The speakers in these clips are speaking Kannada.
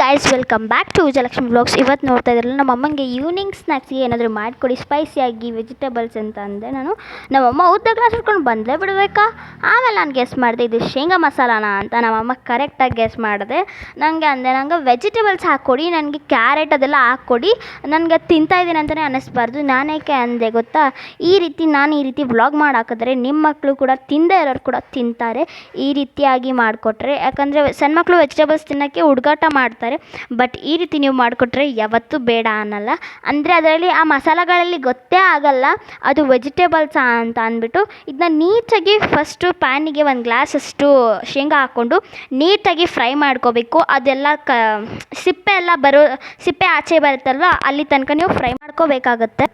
Guys welcome back to Vijayalakshmi blogs ಇವತ್ತು ನೋಡ್ತಾ ಇದ್ರಲ್ಲ, ನಮ್ಮ ಅಮ್ಮಂಗೆ ಈವ್ನಿಂಗ್ ಸ್ನ್ಯಾಕ್ಸ್ಗೆ ಏನಾದರೂ ಮಾಡಿಕೊಡಿ. ಸ್ಪೈಸಿಯಾಗಿ ವೆಜಿಟೇಬಲ್ಸ್ ಅಂತ ಅಂದೆ ನಾನು. ನಮ್ಮಮ್ಮ ಉದ್ದ ಗ್ಲಾಸ್ ಹಿಡ್ಕೊಂಡು ಬಂದೇ ಬಿಡಬೇಕಾ? ಆಮೇಲೆ ನಾನು ಗೆಸ್ ಮಾಡಿದೆ, ಇದು ಶೇಂಗಾ ಮಸಾಲಾನ ಅಂತ ನಮ್ಮಮ್ಮ ಕರೆಕ್ಟಾಗಿ ಗೆಸ್ ಮಾಡಿದೆ. ನನಗೆ ಅಂದೆ, ನಂಗೆ ವೆಜಿಟೇಬಲ್ಸ್ ಹಾಕ್ಕೊಡಿ ನನಗೆ ಕ್ಯಾರೆಟ್ ಅದೆಲ್ಲ ಹಾಕ್ಕೊಡಿ ನನಗೆ ತಿಂತಾ ಇದ್ದೀನಿ ಅಂತಲೇ ಅನ್ನಿಸ್ಬಾರ್ದು. ನಾನೇಕೆ ಅಂದೆ ಗೊತ್ತಾ? ಈ ರೀತಿ ನಾನು ಈ ರೀತಿ ಬ್ಲಾಗ್ ಮಾಡಾಕಿದ್ರೆ ನಿಮ್ಮ ಮಕ್ಕಳು ಕೂಡ ತಿಂದೇ ಇರೋರು ಕೂಡ ತಿಂತಾರೆ. ಈ ರೀತಿಯಾಗಿ ಮಾಡಿಕೊಟ್ರೆ. ಯಾಕಂದರೆ ಸಣ್ಣ ಮಕ್ಕಳು ವೆಜಿಟೇಬಲ್ಸ್ ತಿನ್ನೋಕ್ಕೆ ಹುಡುಗಾಟ ಮಾಡ್ತಾರೆ ಬಟ್ ಈ ರೀತಿ ನೀವು ಮಾಡಿಕೊಟ್ರೆ ಯಾವತ್ತೂ ಬೇಡ ಅನ್ನಲ್ಲ. ಅಂದರೆ ಅದರಲ್ಲಿ ಆ ಮಸಾಲೆಗಳಲ್ಲಿ ಗೊತ್ತೇ ಆಗಲ್ಲ. ಅದು ವೆಜಿಟೇಬಲ್ಸಾ ಅಂತ ಅಂದ್ಬಿಟ್ಟು ಇದನ್ನ ನೀಟಾಗಿ ಫಸ್ಟು ಪ್ಯಾನಿಗೆ ಒಂದು ಗ್ಲಾಸಷ್ಟು ಶೇಂಗಾ ಹಾಕ್ಕೊಂಡು ನೀಟಾಗಿ ಫ್ರೈ ಮಾಡ್ಕೋಬೇಕು. ಅದೆಲ್ಲ ಕ, ಸಿಪ್ಪೆ ಎಲ್ಲ ಬರೋ, ಸಿಪ್ಪೆ ಆಚೆ ಬರುತ್ತಲ್ವ, ಅಲ್ಲಿ ತನಕ ನೀವು ಫ್ರೈ ಮಾಡ್ಕೋಬೇಕಾಗತ್ತೆ.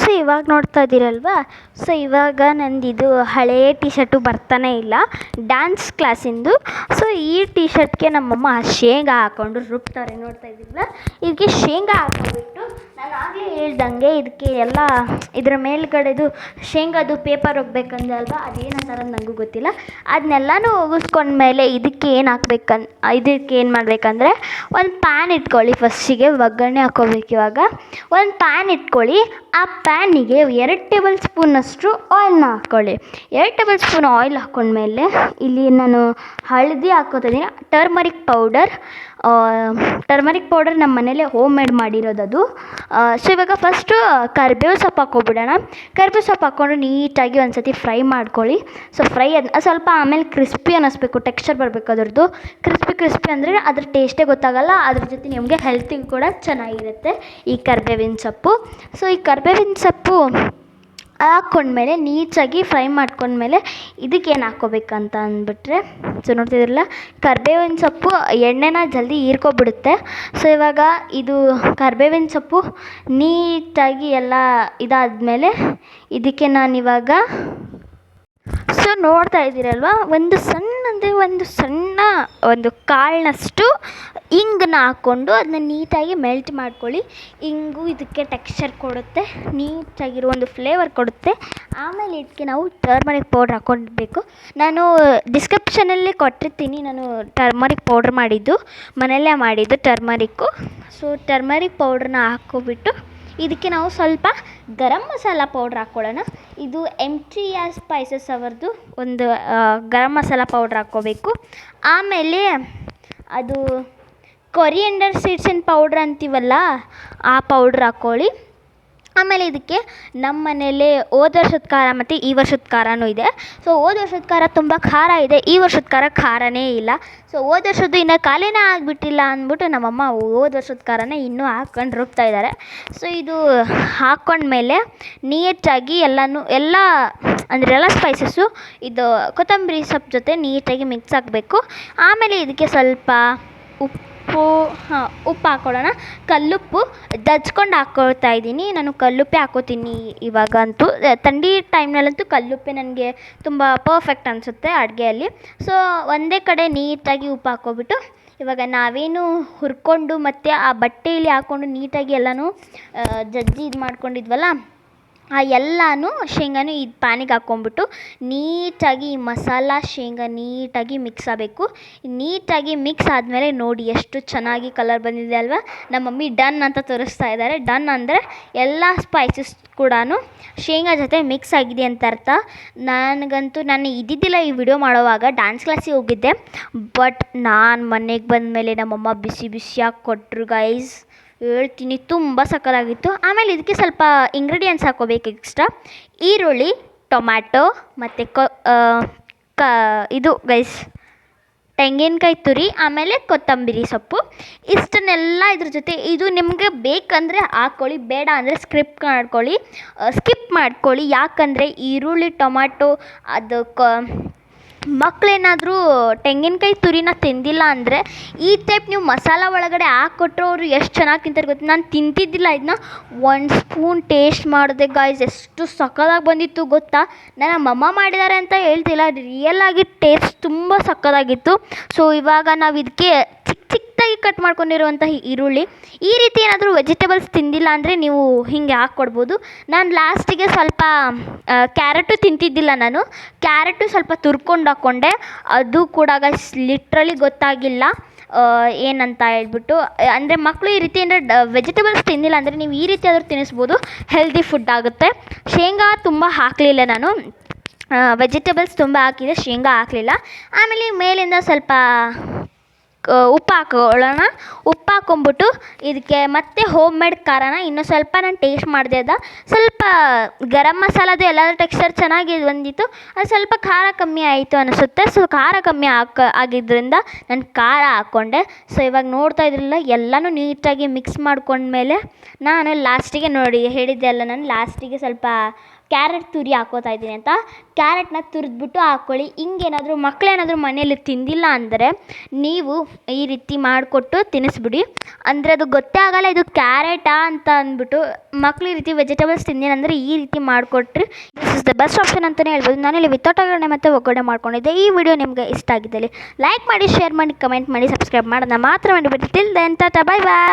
ಸೊ ಇವಾಗ ನೋಡ್ತಾ ಇದ್ದೀರಲ್ವಾ? ಸೊ ಇವಾಗ ನಂದಿದು ಹಳೆಯ ಟಿ ಶರ್ಟು ಬರ್ತಾನೆ ಇಲ್ಲ ಡ್ಯಾನ್ಸ್ ಕ್ಲಾಸಿಂದು ಸೊ ಈ ಟಿ ಶರ್ಟ್ಗೆ ನಮ್ಮಮ್ಮ ಶೇಂಗಾ ಹಾಕ್ಕೊಂಡು ರುಬ್ತಾರೆ, ನೋಡ್ತಾ ಇದ್ದೀರಲ್ಲ ಇದಕ್ಕೆ ಶೇಂಗಾ ಹಾಕ್ಕೊಂಡ್ಬಿಟ್ಟು ನಾನು ಆಗಲೇ ಹೇಳ್ದಂಗೆ ಇದಕ್ಕೆ ಎಲ್ಲ ಇದರ ಮೇಲ್ಗಡೆದು ಶೇಂಗಾದು ಪೇಪರ್ ಹೋಗ್ಬೇಕಂದೆ ಅಲ್ವಾ? ಅದೇನಂತಾರೆ ನನಗೂ ಗೊತ್ತಿಲ್ಲ. ಅದನ್ನೆಲ್ಲನೂ ಒಗಿಸ್ಕೊಂಡ್ಮೇಲೆ ಇದಕ್ಕೆ ಏನು ಹಾಕ್ಬೇಕನ್, ಇದಕ್ಕೆ ಏನು ಮಾಡಬೇಕಂದ್ರೆ ಒಂದು ಪ್ಯಾನ್ ಇಟ್ಕೊಳ್ಳಿ ಫಸ್ಟಿಗೆ ಒಗ್ಗರಣೆ ಹಾಕ್ಕೋಬೇಕು ಇವಾಗ. ಒಂದು ಪ್ಯಾನ್ ಇಟ್ಕೊಳ್ಳಿ, ಆ ಪ್ಯಾನಿಗೆ ಎರಡು ಟೇಬಲ್ ಸ್ಪೂನಷ್ಟು ಆಯಿಲ್ನ ಹಾಕ್ಕೊಳ್ಳಿ. ಎರಡು ಟೇಬಲ್ ಸ್ಪೂನ್ ಆಯಿಲ್ ಹಾಕ್ಕೊಂಡ್ಮೇಲೆ ಇಲ್ಲಿ ನಾನು ಹಳದಿ ಹಾಕೋತಿದ್ದೀನಿ ಟರ್ಮರಿಕ್ ಪೌಡರ್ ಟರ್ಮರಿಕ್ ಪೌಡರ್ ನಮ್ಮ ಮನೇಲೆ ಹೋಮ್ ಮೇಡ್ ಮಾಡಿರೋದದು ಸೊ ಇವಾಗ ಫಸ್ಟು ಕರ್ಬೇವು ಸೊಪ್ಪು ಹಾಕ್ಕೊಬಿಡೋಣ. ಕರ್ಬೇವು ಸೊಪ್ಪು ಹಾಕ್ಕೊಂಡು ನೀಟಾಗಿ ಒಂದು ಸತಿ ಫ್ರೈ ಮಾಡ್ಕೊಳ್ಳಿ. ಸೊ ಫ್ರೈ ಅದು ಸ್ವಲ್ಪ ಆಮೇಲೆ ಕ್ರಿಸ್ಪಿ ಅನ್ನಿಸ್ಬೇಕು ಟೆಕ್ಸ್ಚರ್ ಬರಬೇಕು ಅದ್ರದ್ದು. ಕ್ರಿಸ್ಪಿ ಕ್ರಿಸ್ಪಿ ಅಂದರೆ ಅದ್ರ ಟೇಸ್ಟೇ ಗೊತ್ತಾಗಲ್ಲ, ಅದ್ರ ಜೊತೆ ನಿಮಗೆ ಹೆಲ್ತಿಗೆ ಕೂಡ ಚೆನ್ನಾಗಿರುತ್ತೆ ಈ ಕರ್ಬೇವಿನ ಸೊಪ್ಪು. ಸೊ ಈ ಕರ್ಬೇವಿನ ಸೊಪ್ಪು ಹಾಕ್ಕೊಂಡ್ಮೇಲೆ ನೀಟಾಗಿ ಫ್ರೈ ಮಾಡ್ಕೊಂಡ್ಮೇಲೆ ಇದಕ್ಕೇನು ಹಾಕ್ಕೋಬೇಕಂತ ಅಂದ್ಬಿಟ್ರೆ, ಸೊ ನೋಡ್ತಿದ್ರಲ್ಲ ಕರ್ಬೇವಿನ ಸೊಪ್ಪು ಎಣ್ಣೆನ ಜಲ್ದಿ ಹೀರ್ಕೊಬಿಡುತ್ತೆ. ಸೊ ಇವಾಗ ಇದು ಕರ್ಬೇವಿನ ಸೊಪ್ಪು ನೀಟಾಗಿ ಎಲ್ಲ ಇದಾದಮೇಲೆ ಇದಕ್ಕೆ ನಾನಿವಾಗ, ಸೊ ನೋಡ್ತಾ ಇದ್ದೀರಲ್ವ, ಒಂದು ಸಣ್ಣ ಅಂದರೆ ಒಂದು ಸಣ್ಣ ಒಂದು ಕಾಳಿನಷ್ಟು ಇಂಗನ್ನ ಹಾಕ್ಕೊಂಡು ಅದನ್ನ ನೀಟಾಗಿ ಮೆಲ್ಟ್ ಮಾಡ್ಕೊಳ್ಳಿ. ಇಂಗು ಇದಕ್ಕೆ ಟೆಕ್ಸ್ಚರ್ ಕೊಡುತ್ತೆ, ನೀಟಾಗಿರೋ ಒಂದು ಫ್ಲೇವರ್ ಕೊಡುತ್ತೆ. ಆಮೇಲೆ ಇದಕ್ಕೆ ನಾವು ಟರ್ಮರಿಕ್ ಪೌಡ್ರ್ ಹಾಕ್ಕೊಳ್ಬೇಕು ನಾನು ಡಿಸ್ಕ್ರಿಪ್ಷನಲ್ಲಿ ಕೊಟ್ಟಿರ್ತೀನಿ, ನಾನು ಟರ್ಮರಿಕ್ ಪೌಡ್ರ್ ಮಾಡಿದ್ದು, ಮನೆಯಲ್ಲೇ ಮಾಡಿದ್ದು ಟರ್ಮರಿಕ್ಕು ಸೊ ಟರ್ಮರಿಕ್ ಪೌಡ್ರನ್ನ ಹಾಕ್ಕೊಬಿಟ್ಟು ಇದಕ್ಕೆ ನಾವು ಸ್ವಲ್ಪ ಗರಂ ಮಸಾಲ ಪೌಡ್ರ್ ಹಾಕ್ಕೊಳ್ಳೋಣ. ಇದು ಎಂ ಟಿ ಆರ್ ಸ್ಪೈಸಸ್ ಅವ್ರದ್ದು ಒಂದು ಗರಂ ಮಸಾಲ ಪೌಡ್ರ್ ಹಾಕ್ಕೋಬೇಕು. ಆಮೇಲೆ ಅದು ಕೊರಿಯಂಡರ್ ಸೀಡ್ಸಿನ ಪೌಡ್ರ್ ಅಂತೀವಲ್ಲ, ಆ ಪೌಡ್ರ್ ಹಾಕ್ಕೊಳ್ಳಿ. ಆಮೇಲೆ ಇದಕ್ಕೆ ನಮ್ಮ ಮನೇಲಿ ಹೋದ ವರ್ಷದ ಖಾರ ಮತ್ತು ಈ ವರ್ಷದ ಖಾರನೂ ಇದೆ. ಸೊ ಹೋದ ವರ್ಷದ ಖಾರ ತುಂಬ ಖಾರ ಇದೆ. ಈ ವರ್ಷದ ಖಾರ ಖಾರನೇ ಇಲ್ಲ. ಸೊ ಹೋದ ವರ್ಷದ್ದು ಇನ್ನೂ ಖಾಲಿನೇ ಆಗಿಬಿಟ್ಟಿಲ್ಲ ಅಂದ್ಬಿಟ್ಟು ನಮ್ಮಮ್ಮ ಹೋದ ವರ್ಷದ ಖಾರನೇ ಇನ್ನೂ ಹಾಕ್ಕೊಂಡು ರುಬ್ತಾ ಇದ್ದಾರೆ. ಸೊ ಇದು ಹಾಕ್ಕೊಂಡ್ಮೇಲೆ ನೀಟಾಗಿ ಎಲ್ಲನೂ, ಎಲ್ಲ, ಅಂದರೆ ಎಲ್ಲ ಸ್ಪೈಸಸ್ಸು ಇದು ಕೊತ್ತಂಬರಿ ಸೊಪ್ಪು ಜೊತೆ ನೀಟಾಗಿ ಮಿಕ್ಸ್ ಆಗಬೇಕು. ಆಮೇಲೆ ಇದಕ್ಕೆ ಸ್ವಲ್ಪ ಉಪ್ಪು ಹಾಂ ಉಪ್ಪು ಹಾಕ್ಕೊಳ್ಳೋಣ ಕಲ್ಲುಪ್ಪು ದಚ್ಕೊಂಡು ಹಾಕ್ಕೊಳ್ತಾ ಇದ್ದೀನಿ. ನಾನು ಕಲ್ಲುಪ್ಪೇ ಹಾಕ್ಕೋತೀನಿ ಇವಾಗಂತೂ. ಥಂಡಿ ಟೈಮ್ನಲ್ಲಂತೂ ಕಲ್ಲುಪ್ಪೆ ನನಗೆ ತುಂಬ ಪರ್ಫೆಕ್ಟ್ ಅನಿಸುತ್ತೆ ಅಡುಗೆಯಲ್ಲಿ. ಸೊ, ಒಂದೇ ಕಡೆ ನೀಟಾಗಿ ಉಪ್ಪು ಹಾಕ್ಕೊಬಿಟ್ಟು, ಇವಾಗ ನಾವೇನು ಹುರ್ಕೊಂಡು ಮತ್ತು ಆ ಬಟ್ಟೆಯಲ್ಲಿ ಹಾಕ್ಕೊಂಡು ನೀಟಾಗಿ ಎಲ್ಲನೂ ಜಜ್ಜಿ ಇದು ಮಾಡ್ಕೊಂಡಿದ್ವಲ್ಲ ಆ ಎಲ್ಲನೂ ಶೇಂಗಾನು ಈ ಪ್ಯಾನಿಗೆ ಹಾಕ್ಕೊಂಬಿಟ್ಟು ನೀಟಾಗಿ ಈ ಮಸಾಲ ಶೇಂಗಾ ನೀಟಾಗಿ ಮಿಕ್ಸ್ ಆಗಬೇಕು. ನೀಟಾಗಿ ಮಿಕ್ಸ್ ಆದಮೇಲೆ ನೋಡಿ ಎಷ್ಟು ಚೆನ್ನಾಗಿ ಕಲರ್ ಬಂದಿದೆ ಅಲ್ವಾ? ನಮ್ಮ ಮಮ್ಮಿ ಡನ್ ಅಂತ ತೋರಿಸ್ತಾ ಇದ್ದಾರೆ ಡನ್ ಅಂದರೆ ಎಲ್ಲ ಸ್ಪೈಸಸ್ ಕೂಡ ಶೇಂಗಾ ಜೊತೆ ಮಿಕ್ಸ್ ಆಗಿದೆ ಅಂತ ಅರ್ಥ. ನನಗಂತೂ ನಾನು ಇದ್ದಿದ್ದಿಲ್ಲ ಈ ವಿಡಿಯೋ ಮಾಡೋವಾಗ ಡ್ಯಾನ್ಸ್ ಕ್ಲಾಸಿಗೆ ಹೋಗಿದ್ದೆ. ಬಟ್ ನಾನು ಮನೆಗೆ ಬಂದಮೇಲೆ ನಮ್ಮಮ್ಮ ಬಿಸಿ ಬಿಸಿಯಾಗಿ ಕೊಟ್ಟರು ಗೈಸ್ ಹೇಳ್ತೀನಿ, ತುಂಬ ಸಕ್ಕತ್ತಾಗಿತ್ತು. ಆಮೇಲೆ ಇದಕ್ಕೆ ಸ್ವಲ್ಪ ಇಂಗ್ರೀಡಿಯೆಂಟ್ಸ್ ಹಾಕೋಬೇಕು ಎಕ್ಸ್ಟ್ರಾ ಈರುಳ್ಳಿ, ಟೊಮ್ಯಾಟೊ, ಮತ್ತು ಕೊ ಕ, ಇದು ಗೈಸ್ ತೆಂಗಿನಕಾಯಿ ತುರಿ, ಆಮೇಲೆ ಕೊತ್ತಂಬರಿ ಸೊಪ್ಪು. ಇಷ್ಟನ್ನೆಲ್ಲ ಇದ್ರ ಜೊತೆ ಇದು ನಿಮಗೆ ಬೇಕಂದರೆ ಹಾಕ್ಕೊಳ್ಳಿ ಬೇಡ ಅಂದರೆ ಸ್ಕ್ರಿಪ್ ಮಾಡ್ಕೊಳ್ಳಿ. ಸ್ಕಿಪ್ ಮಾಡ್ಕೊಳ್ಳಿ. ಯಾಕಂದರೆ ಈರುಳ್ಳಿ, ಟೊಮ್ಯಾಟೊ, ಅದು ಕ ಮಕ್ಕಳೇನಾದರೂ ತೆಂಗಿನಕಾಯಿ ತುರಿನ ತಿಂದಿಲ್ಲ ಅಂದರೆ ಈ ಟೈಪ್ ನೀವು ಮಸಾಲ ಒಳಗಡೆ ಹಾಕ್ಕೊಟ್ರು ಅವರು ಎಷ್ಟು ಚೆನ್ನಾಗಿ ತಿಂತಾರೆ ಗೊತ್ತಾ? ನಾನು ತಿಂತಿದ್ದಿಲ್ಲ ಇದನ್ನ ಒಂದು ಸ್ಪೂನ್ ಟೇಸ್ಟ್ ಮಾಡಿದೆ ಗಾಯ್ಸ್ ಎಷ್ಟು ಸಕ್ಕತ್ತಾಗಿ ಬಂದಿತ್ತು ಗೊತ್ತಾ? ನನ್ನ ನಮ್ಮಮ್ಮ ಮಾಡಿದ್ದಾರೆ ಅಂತ ಹೇಳ್ತಿಲ್ಲ ರಿಯಲ್ ಆಗಿ ಟೇಸ್ಟ್ ತುಂಬ ಸಕ್ಕತ್ತಾಗಿತ್ತು ಸೊ ಇವಾಗ ನಾವು ಇದಕ್ಕೆ ಚಿಕ್ಕದಾಗಿ ಕಟ್ ಮಾಡ್ಕೊಂಡಿರುವಂತಹ ಈರುಳ್ಳಿ, ಈ ರೀತಿ ಏನಾದರೂ ವೆಜಿಟೇಬಲ್ಸ್ ತಿಂದಿಲ್ಲ ಅಂದರೆ ನೀವು ಹೀಗೆ ಹಾಕ್ಕೊಡ್ಬೋದು. ನಾನು ಲಾಸ್ಟಿಗೆ ಸ್ವಲ್ಪ ಕ್ಯಾರೆಟು ತಿಂತಿದ್ದಿಲ್ಲ ನಾನು. ಕ್ಯಾರೆಟು ಸ್ವಲ್ಪ ತುರ್ಕೊಂಡು ಹಾಕ್ಕೊಂಡೆ ಅದು ಕೂಡ ಲಿಟ್ರಲಿ ಗೊತ್ತಾಗಿಲ್ಲ. ಏನಂತ ಹೇಳ್ಬಿಟ್ಟು, ಅಂದರೆ ಮಕ್ಕಳು ಈ ರೀತಿ ಅಂದರೆ ವೆಜಿಟೇಬಲ್ಸ್ ತಿಂದಿಲ್ಲ ಅಂದರೆ ನೀವು ಈ ರೀತಿ ಆದರೂ ತಿನ್ನಿಸ್ಬೋದು ಹೆಲ್ದಿ ಫುಡ್ ಆಗುತ್ತೆ. ಶೇಂಗಾ ತುಂಬ ಹಾಕಲಿಲ್ಲ ನಾನು. ವೆಜಿಟೇಬಲ್ಸ್ ತುಂಬ ಹಾಕಿದೆ, ಶೇಂಗಾ ಹಾಕಲಿಲ್ಲ. ಆಮೇಲೆ ಮೇಲಿಂದ ಸ್ವಲ್ಪ ಉಪ್ಪು ಹಾಕೊಳ್ಳೋಣ ಉಪ್ಪು ಹಾಕೊಂಬಿಟ್ಟು ಇದಕ್ಕೆ ಮತ್ತೆ ಹೋಮ್ ಮೇಡ್ ಖಾರನ ಇನ್ನೂ ಸ್ವಲ್ಪ ನಾನು ಟೇಸ್ಟ್ ಮಾಡಿದೆ ಅದ. ಸ್ವಲ್ಪ ಗರಂ ಮಸಾಲದು ಎಲ್ಲ ಟೆಕ್ಸ್ಚರ್ ಚೆನ್ನಾಗಿ ಬಂದಿತ್ತು. ಅದು ಸ್ವಲ್ಪ ಖಾರ ಕಮ್ಮಿ ಆಯಿತು ಅನಿಸುತ್ತೆ. ಸೊ ಖಾರ ಕಮ್ಮಿ ಹಾಕ ಆಗಿದ್ದರಿಂದ ನಾನು ಖಾರ ಹಾಕ್ಕೊಂಡೆ ಸೊ ಇವಾಗ ನೋಡ್ತಾ ಇದ್ರಲ್ಲ, ಎಲ್ಲನೂ ನೀಟಾಗಿ ಮಿಕ್ಸ್ ಮಾಡ್ಕೊಂಡ್ಮೇಲೆ ನಾನು ಲಾಸ್ಟಿಗೆ ನೋಡಿ, ಹೇಳಿದ್ದೆ ಅಲ್ಲ, ನಾನು ಲಾಸ್ಟಿಗೆ ಸ್ವಲ್ಪ ಕ್ಯಾರೆಟ್ ತುರಿ ಹಾಕ್ಕೋತಾ ಇದ್ದೀನಿ ಅಂತ. ಕ್ಯಾರೆಟ್ನ ತುರಿದ್ಬಿಟ್ಟು ಹಾಕ್ಕೊಳ್ಳಿ ಹಿಂಗೇನಾದರೂ ಮಕ್ಕಳೇನಾದರೂ ಮನೆಯಲ್ಲಿ ತಿಂದಿಲ್ಲ ಅಂದರೆ ನೀವು ಈ ರೀತಿ ಮಾಡಿಕೊಟ್ಟು ತಿನ್ನಿಸ್ಬಿಡಿ ಅಂದರೆ ಅದು ಗೊತ್ತೇ ಆಗೋಲ್ಲ ಇದು ಕ್ಯಾರೆಟಾ ಅಂತ ಅಂದ್ಬಿಟ್ಟು ಮಕ್ಳು ಈ ರೀತಿ ವೆಜಿಟೇಬಲ್ಸ್ ತಿಂದಿಲ್ಲ ಅಂದರೆ ಈ ರೀತಿ ಮಾಡಿಕೊಟ್ರಿ this is the best option ಅಂತಲೇ ಹೇಳ್ಬೋದು. ನಾನಿಲ್ಲಿ ವಿತೌಟ್ ಒಗ್ಗರಣೆ ಮತ್ತು ಒಗ್ಗರಣೆ ಮಾಡ್ಕೊಂಡಿದ್ದೆ. ಈ ವಿಡಿಯೋ ನಿಮಗೆ ಇಷ್ಟ ಆಗಿದ್ದಲ್ಲಿ ಲೈಕ್ ಮಾಡಿ ಶೇರ್ ಮಾಡಿ ಕಮೆಂಟ್ ಮಾಡಿ ಸಬ್ಸ್ಕ್ರೈಬ್ ಮಾಡೋದನ್ನ ಮಾತ್ರ ಮಾಡಿಬಿಟ್ಟು till then tata bye bye